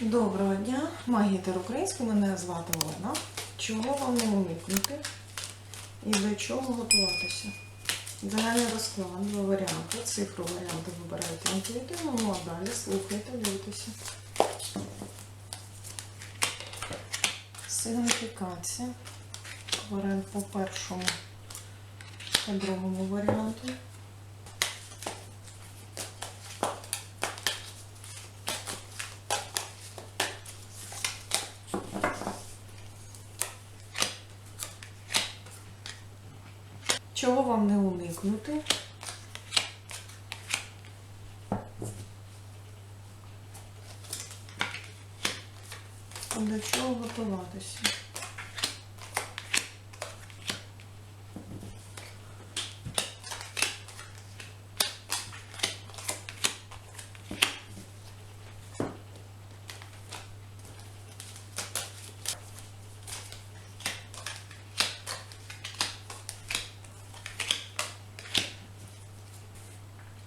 Доброго дня, магітер український, мене звати Олена. Чого вам не уникнути і до чого готуватися? Загальний розклад, два варіанти. Цифру варіанту вибираєте інтуїтивно, ну а далі слухайте, дивитеся. Сигніфікація. Варіант по першому та другому варіанту. Чого вам не уникнути? До чого готуватися?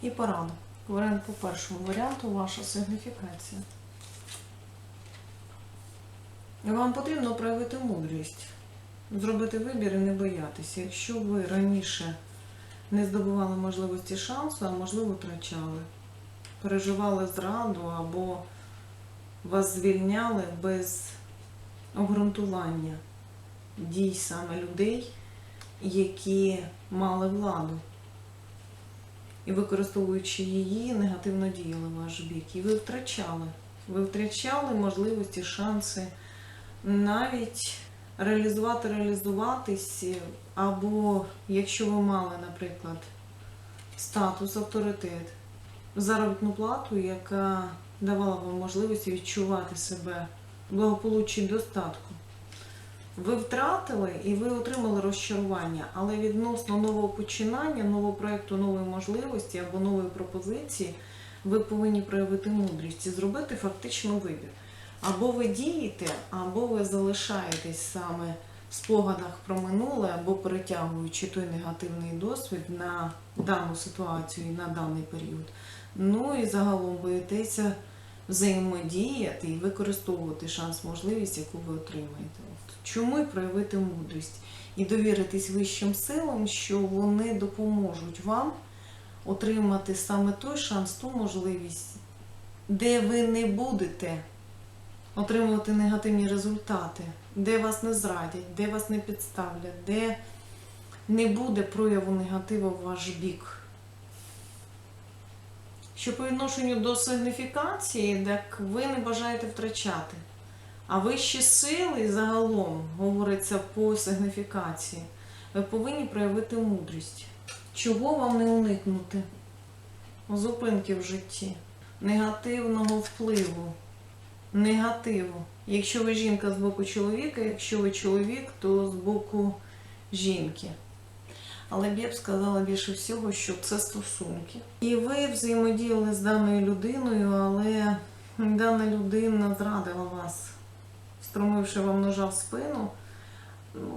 І порада. Варіант по першому варіанту ваша сигніфікація. Вам потрібно проявити мудрість, зробити вибір і не боятися. Якщо ви раніше не здобували можливості шансу, а можливо втрачали, переживали зраду або вас звільняли без обґрунтування дій саме людей, які мали владу і використовуючи її, негативно діяли в ваш бік. І ви втрачали. Ви втрачали можливості, шанси навіть реалізувати, реалізуватись, або якщо ви мали, наприклад, статус, авторитет, заробітну плату, яка давала вам можливості відчувати себе в благополуччі достатку. Ви втратили і ви отримали розчарування, але відносно нового починання, нового проєкту, нової можливості або нової пропозиції, ви повинні проявити мудрість і зробити фактично вибір. Або ви дієте, або ви залишаєтесь саме в спогадах про минуле, або перетягуючи той негативний досвід на дану ситуацію і на даний період. Ну і загалом боїтеся взаємодіяти і використовувати шанс, можливість, яку ви отримаєте. Чому і проявити мудрість і довіритись вищим силам, що вони допоможуть вам отримати саме той шанс, ту можливість, де ви не будете отримувати негативні результати, де вас не зрадять, де вас не підставлять, де не буде прояву негативу в ваш бік. Що по відношенню до сигніфікації, так ви не бажаєте втрачати. А вищі сили загалом, говориться по сигніфікації, ви повинні проявити мудрість. Чого вам не уникнути? Зупинки в житті, негативного впливу, негативу. Якщо ви жінка з боку чоловіка, якщо ви чоловік, то з боку жінки. Але б я б сказала більше всього, що це стосунки. І ви взаємодіяли з даною людиною, але дана людина зрадила вас, встромивши вам ножа в спину.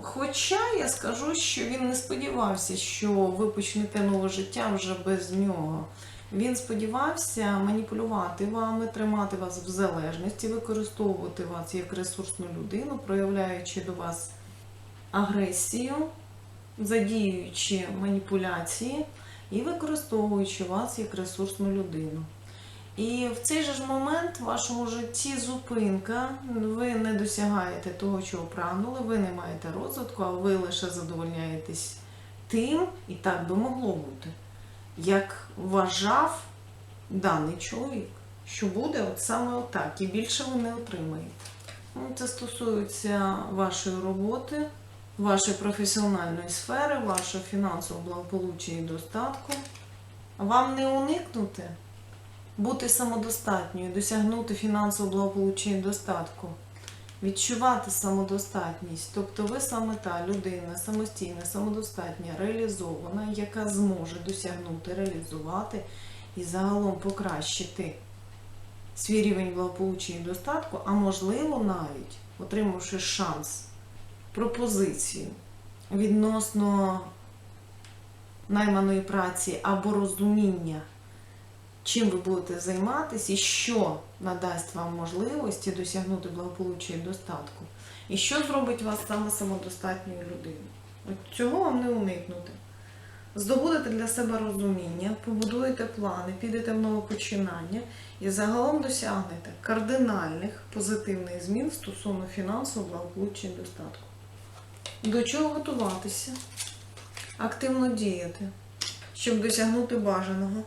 Хоча я скажу, що він не сподівався, що ви почнете нове життя вже без нього. Він сподівався маніпулювати вами, тримати вас в залежності, використовувати вас як ресурсну людину, проявляючи до вас агресію, задіюючи маніпуляції і використовуючи вас як ресурсну людину. І в цей же ж момент в вашому житті зупинка, ви не досягаєте того, чого прагнули, ви не маєте розвитку, а ви лише задовольняєтесь тим, і так би могло бути, як вважав даний чоловік, що буде от саме отак, і більше ви не отримаєте. Ну, Це стосується вашої роботи, вашої професіональної сфери, вашого фінансового благополуччя і достатку. Вам не уникнути бути самодостатньою, досягнути фінансового благополуччя і достатку, відчувати самодостатність. Тобто ви саме та людина, самостійна, самодостатня, реалізована, яка зможе досягнути, реалізувати і загалом покращити свій рівень благополуччя і достатку, а можливо навіть отримавши шанс, пропозицію відносно найманої праці або розуміння чим ви будете займатися і що надасть вам можливості досягнути благополуччя і достатку. І що зробить вас саме самодостатньою людиною. От цього вам не уникнути. Здобудете для себе розуміння, побудуєте плани, підете в нове починання і загалом досягнете кардинальних позитивних змін стосовно фінансового благополуччя і достатку. До чого готуватися? Активно діяти, щоб досягнути бажаного.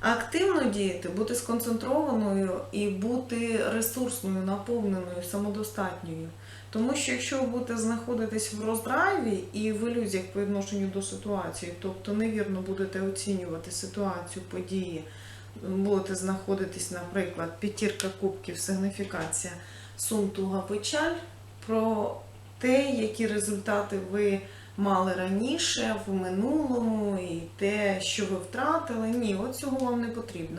Активно діяти, бути сконцентрованою і бути ресурсною, наповненою, самодостатньою. Тому що якщо ви будете знаходитись в роздрайві і в ілюзіях по відношенню до ситуації, тобто невірно будете оцінювати ситуацію, події, будете знаходитись, наприклад, п'ятірка кубків, сигніфікація сум, туга, печаль, про те, які результати ви мали раніше, в минулому, і те, що ви втратили. Ні, от цього вам не потрібно.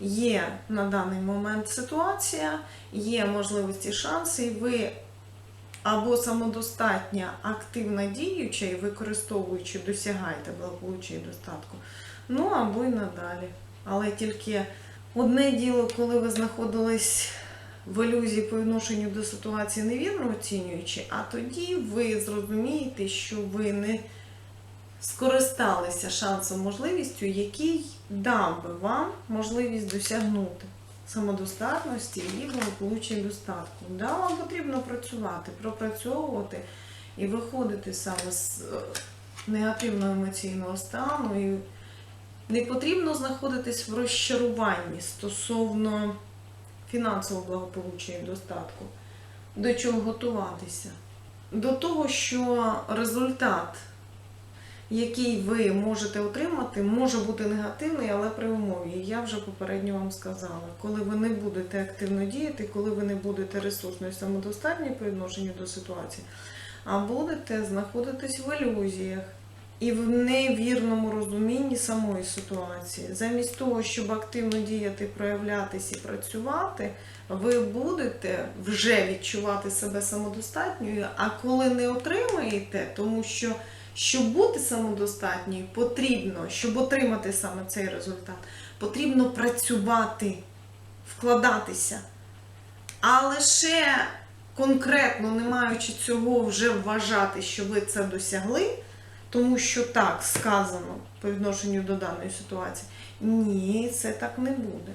Є на даний момент ситуація, є можливості, шанси, і ви або самодостатня, активна діюча і використовуючи, досягаєте благополуччя і достатку. Ну або й надалі. Але тільки одне діло, коли ви знаходились в ілюзії по відношенню до ситуації невірно оцінюючи, а тоді ви зрозумієте, що ви не скористалися шансом, можливістю, який дав би вам можливість досягнути самодостатності і благополуччя достатку. Да, вам потрібно працювати, пропрацьовувати і виходити саме з е, негативного емоційного стану. І не потрібно знаходитись в розчаруванні стосовно фінансового благополуччя і достатку. До чого готуватися? До того, що результат, який ви можете отримати, може бути негативний, але при умові. Я вже попередньо вам сказала, коли ви не будете активно діяти, коли ви не будете ресурсною і самодостатньою по відношенню до ситуації, а будете знаходитись в ілюзіях і в невірному розумінні самої ситуації. Замість того, щоб активно діяти, проявлятись і працювати, ви будете вже відчувати себе самодостатньою, а коли не отримаєте, тому що щоб бути самодостатньою, потрібно, щоб отримати саме цей результат, потрібно працювати, вкладатися. А лише конкретно, не маючи цього, вже вважати, що ви це досягли, тому що так сказано по відношенню до даної ситуації. Ні, це так не буде.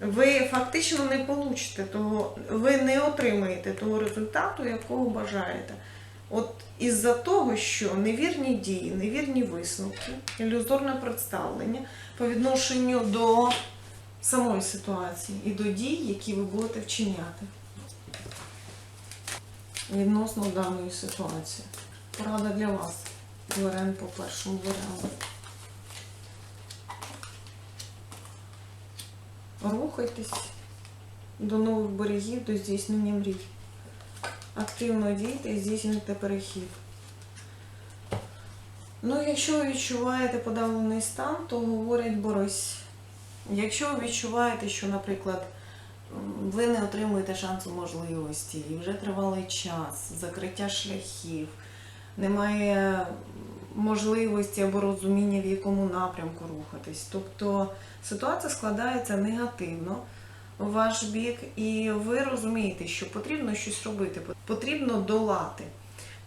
Ви фактично не получите того, ви не отримаєте того результату, якого бажаєте. От із-за того, що невірні дії, невірні висновки, ілюзорне представлення по відношенню до самої ситуації і до дій, які ви будете вчиняти відносно даної ситуації. Порада для вас. Варіант по першому варіанту. Рухайтесь до нових берегів, до здійснення мрій. Активно дійте і здійснюйте перехід. Ну, якщо ви відчуваєте подавлений стан, то говорять борись. Якщо ви відчуваєте, що, наприклад, ви не отримуєте шансу можливості, і вже тривалий час, закриття шляхів, немає можливості або розуміння, в якому напрямку рухатись. Тобто ситуація складається негативно в ваш бік, і ви розумієте, що потрібно щось робити, потрібно долати.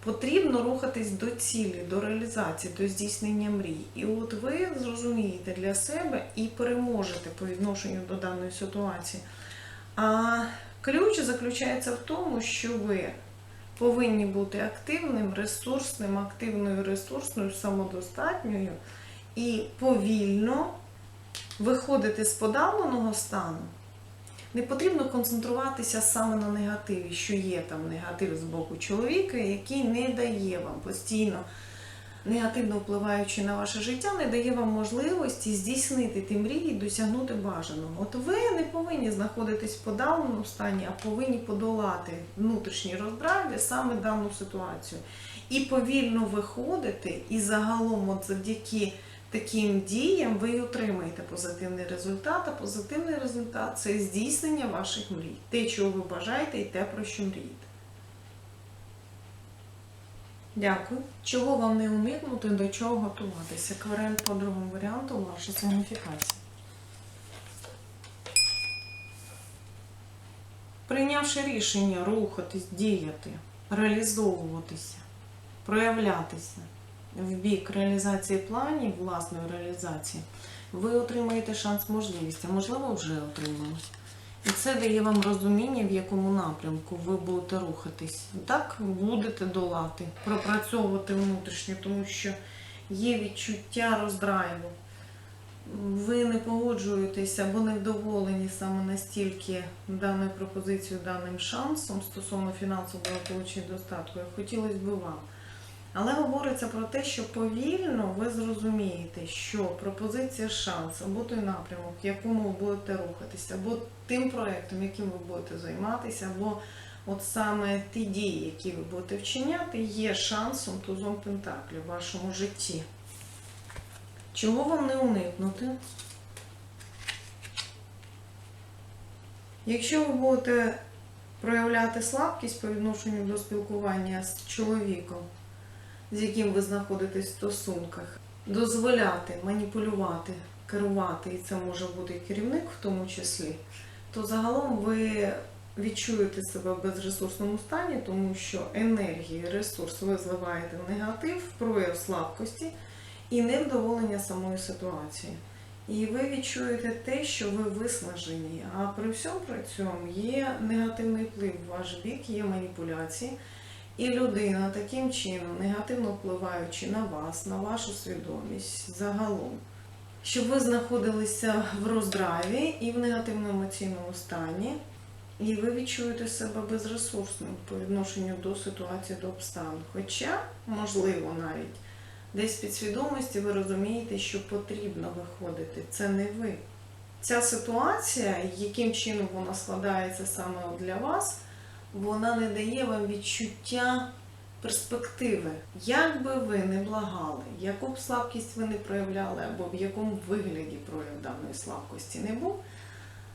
Потрібно рухатись до цілі, до реалізації, до здійснення мрій. І от ви зрозумієте для себе і переможете по відношенню до даної ситуації. А ключ заключається в тому, що ви повинні бути активним, ресурсним, активною, ресурсною, самодостатньою і повільно виходити з подавленого стану. Не потрібно концентруватися саме на негативі, що є там негатив з боку чоловіка, який не дає вам постійно, негативно впливаючи на ваше життя, не дає вам можливості здійснити ті мрії досягнути бажаного. От ви не повинні знаходитись в подавленому стані, а повинні подолати внутрішні розбрави саме дану ситуацію. І повільно виходити, і загалом, от завдяки таким діям ви отримаєте позитивний результат, а позитивний результат це здійснення ваших мрій. Те, чого ви бажаєте, і те, про що мрієте. Дякую. Чого вам не уникнути, до чого готуватися? Кварель по другому варіанту ваша сигніфікація. Прийнявши рішення рухатись, діяти, реалізовуватися, проявлятися в бік реалізації планів, власної реалізації, ви отримаєте шанс можливість, а можливо, вже отримали. І це дає вам розуміння, в якому напрямку ви будете рухатись. Так будете долати, пропрацьовувати внутрішньо, тому що є відчуття роздрайву. Ви не погоджуєтеся або невдоволені саме настільки даною пропозицією, даним шансом стосовно фінансового благополуччя достатку, як хотілося б вам. Але говориться про те, що повільно ви зрозумієте, що пропозиція шанс або той напрямок, в якому ви будете рухатися, або тим проєктом, яким ви будете займатися, або от саме ті дії, які ви будете вчиняти, є шансом тузом Пентаклів в вашому житті. Чого вам не уникнути? Якщо ви будете проявляти слабкість по відношенню до спілкування з чоловіком, з яким ви знаходитесь в стосунках, дозволяти, маніпулювати, керувати, і це може бути керівник в тому числі, то загалом ви відчуєте себе в безресурсному стані, тому що енергію, ресурс ви зливаєте в негатив, прояв слабкості і невдоволення самої ситуації. І ви відчуєте те, що ви виснажені. А при всьому при цьому є негативний вплив в ваш бік, є маніпуляції. І людина таким чином, негативно впливаючи на вас, на вашу свідомість загалом, щоб ви знаходилися в роздрайві і в негативному емоційному стані, і ви відчуєте себе безресурсним по відношенню до ситуації, до обставин. Хоча, можливо, навіть десь в підсвідомості ви розумієте, що потрібно виходити. Це не ви. Ця ситуація, яким чином вона складається саме для вас, вона не дає вам відчуття перспективи. Як би ви не благали, яку б слабкість ви не проявляли, або в якому вигляді прояв даної слабкості не був,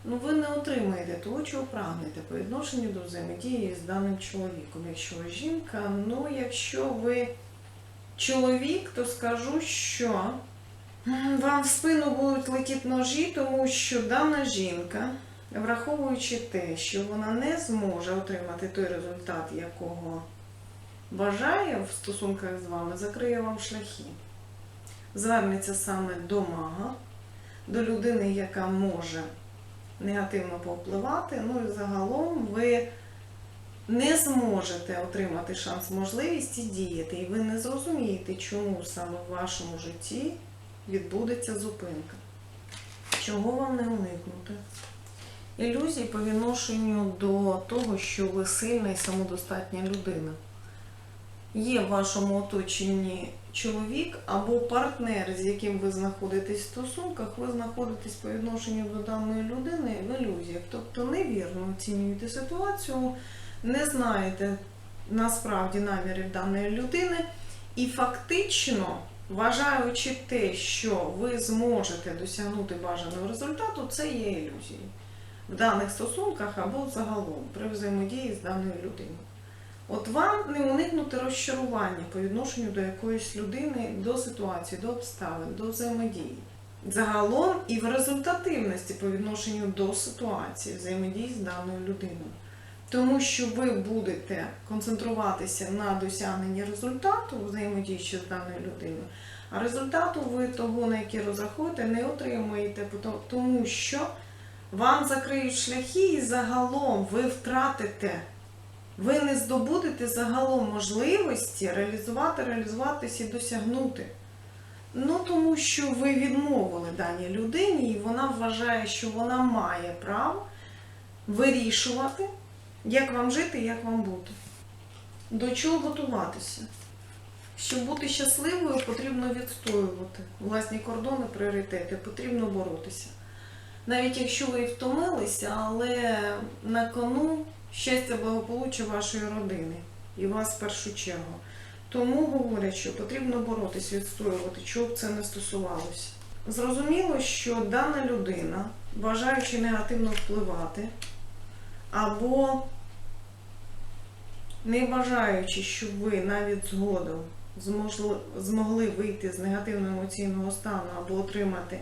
ну ви не отримаєте того, чого прагнете по відношенню до взаємодії з даним чоловіком. Якщо ви жінка, ну якщо ви чоловік, то скажу, що вам в спину будуть летіти ножі, тому що дана жінка, враховуючи те, що вона не зможе отримати той результат, якого бажає в стосунках з вами, закриє вам шляхи. Звернеться саме до мага, до людини, яка може негативно повпливати. Ну і загалом ви не зможете отримати шанс, можливість і діяти, і ви не зрозумієте, чому саме в вашому житті відбудеться зупинка. Чого вам не уникнути? Ілюзій по відношенню до того, що ви сильна і самодостатня людина. Є в вашому оточенні чоловік або партнер, з яким ви знаходитесь в стосунках, ви знаходитесь по відношенню до даної людини в ілюзіях. Тобто невірно оцінюєте ситуацію, не знаєте насправді намірів даної людини, і фактично, вважаючи те, що ви зможете досягнути бажаного результату, це є ілюзією в даних стосунках або загалом при взаємодії з даною людиною. От вам не уникнути розчарування по відношенню до якоїсь людини, до ситуації, до обставин, до взаємодії. Загалом і в результативності по відношенню до ситуації, взаємодії з даною людиною. Тому що ви будете концентруватися на досягненні результату, взаємодіючи з даною людиною, а результату ви того, на який розраховуєте, не отримуєте, тому що вам закриють шляхи і загалом ви втратите, ви не здобудете загалом можливості реалізувати, реалізуватись і досягнути. Ну, тому що ви відмовили даній людині, і вона вважає, що вона має право вирішувати, як вам жити, як вам бути. До чого готуватися? Щоб бути щасливою, потрібно відстоювати власні кордони, пріоритети, потрібно боротися. Навіть якщо ви і втомилися, але на кону щастя благополуччя вашої родини і вас в першу чергу. Тому говорять, що потрібно боротися, відстоювати, чого б це не стосувалося. Зрозуміло, що дана людина, бажаючи негативно впливати, або не бажаючи, щоб ви навіть згодом змогли вийти з негативного емоційного стану або отримати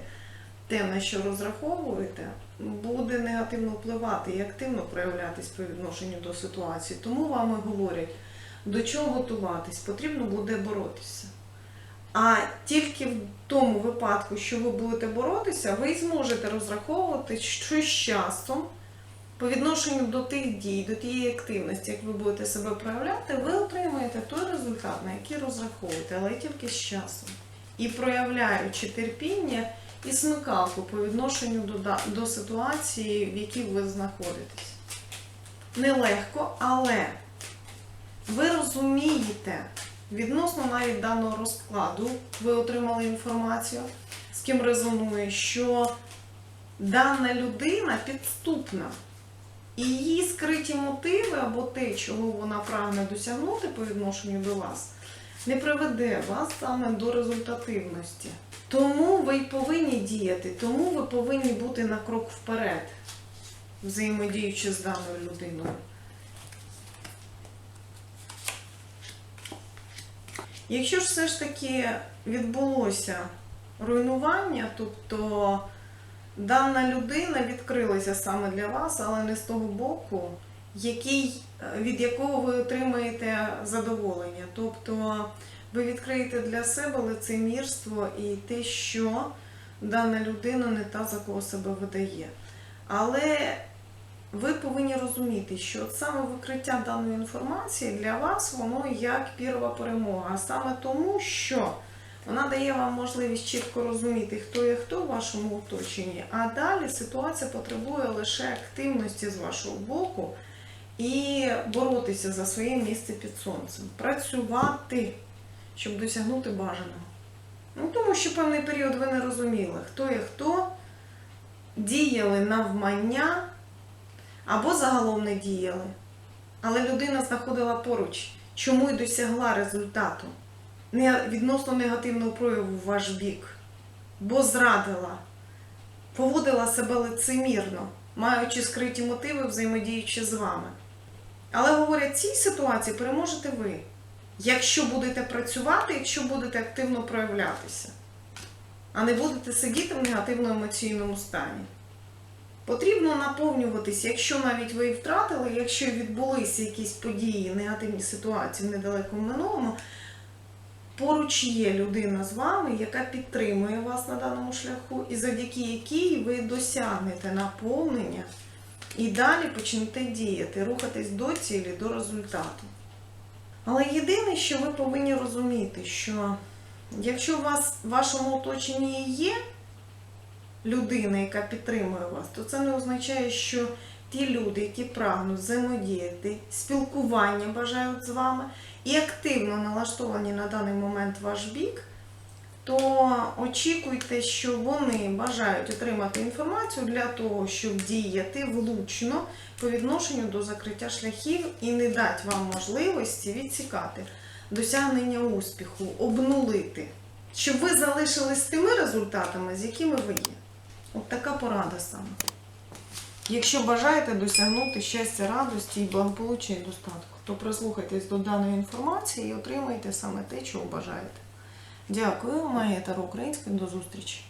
те, на що розраховуєте, буде негативно впливати і активно проявлятись по відношенню до ситуації. Тому вам і говорять, до чого готуватись, потрібно буде боротися. А тільки в тому випадку, що ви будете боротися, ви зможете розраховувати, що з часом по відношенню до тих дій, до тієї активності, як ви будете себе проявляти, ви отримаєте той результат, на який розраховуєте, але тільки з часом. І проявляючи терпіння і смикалку по відношенню до, до ситуації, в якій ви знаходитесь. Нелегко, але ви розумієте, відносно навіть даного розкладу, ви отримали інформацію, з ким резонує, що дана людина підступна. І її скриті мотиви або те, чого вона прагне досягнути по відношенню до вас, не приведе вас саме до результативності. Тому ви й повинні діяти, тому ви повинні бути на крок вперед, взаємодіючи з даною людиною. Якщо ж все ж таки відбулося руйнування, тобто дана людина відкрилася саме для вас, але не з того боку, який, від якого ви отримаєте задоволення. Тобто ви відкриєте для себе лицемірство і те, що дана людина не та, за кого себе видає. Але ви повинні розуміти, що от саме викриття даної інформації для вас воно як пірова перемога. А саме тому, що вона дає вам можливість чітко розуміти, хто є хто в вашому оточенні, а далі ситуація потребує лише активності з вашого боку і боротися за своє місце під сонцем, працювати, щоб досягнути бажаного. Ну, тому що певний період ви не розуміли, хто є хто, діяли навмання або загалом не діяли. Але людина знаходила поруч, чому й досягла результату відносно негативного прояву в ваш бік, бо зрадила, поводила себе лицемірно, маючи скриті мотиви, взаємодіючи з вами. Але говорять, цій ситуації переможете ви, якщо будете працювати, якщо будете активно проявлятися, а не будете сидіти в негативно-емоційному стані. Потрібно наповнюватись, якщо навіть ви втратили, якщо відбулися якісь події, негативні ситуації в недалекому минулому, поруч є людина з вами, яка підтримує вас на даному шляху, і завдяки якій ви досягнете наповнення і далі почнете діяти, рухатись до цілі, до результату. Але єдине, що ви повинні розуміти, що якщо у вас в вашому оточенні є людина, яка підтримує вас, то це не означає, що ті люди, які прагнуть взаємодіяти, спілкування бажають з вами і активно налаштовані на даний момент ваш бік, то очікуйте, що вони бажають отримати інформацію для того, щоб діяти влучно по відношенню до закриття шляхів і не дати вам можливості відсікати досягнення успіху, обнулити, щоб ви залишились тими результатами, з якими ви є. От така порада саме. Якщо бажаєте досягнути щастя, радості і благополуччя і достатку, то прислухайтесь до даної інформації і отримайте саме те, чого бажаєте. Дякую, Майя Таро. До зустрічі!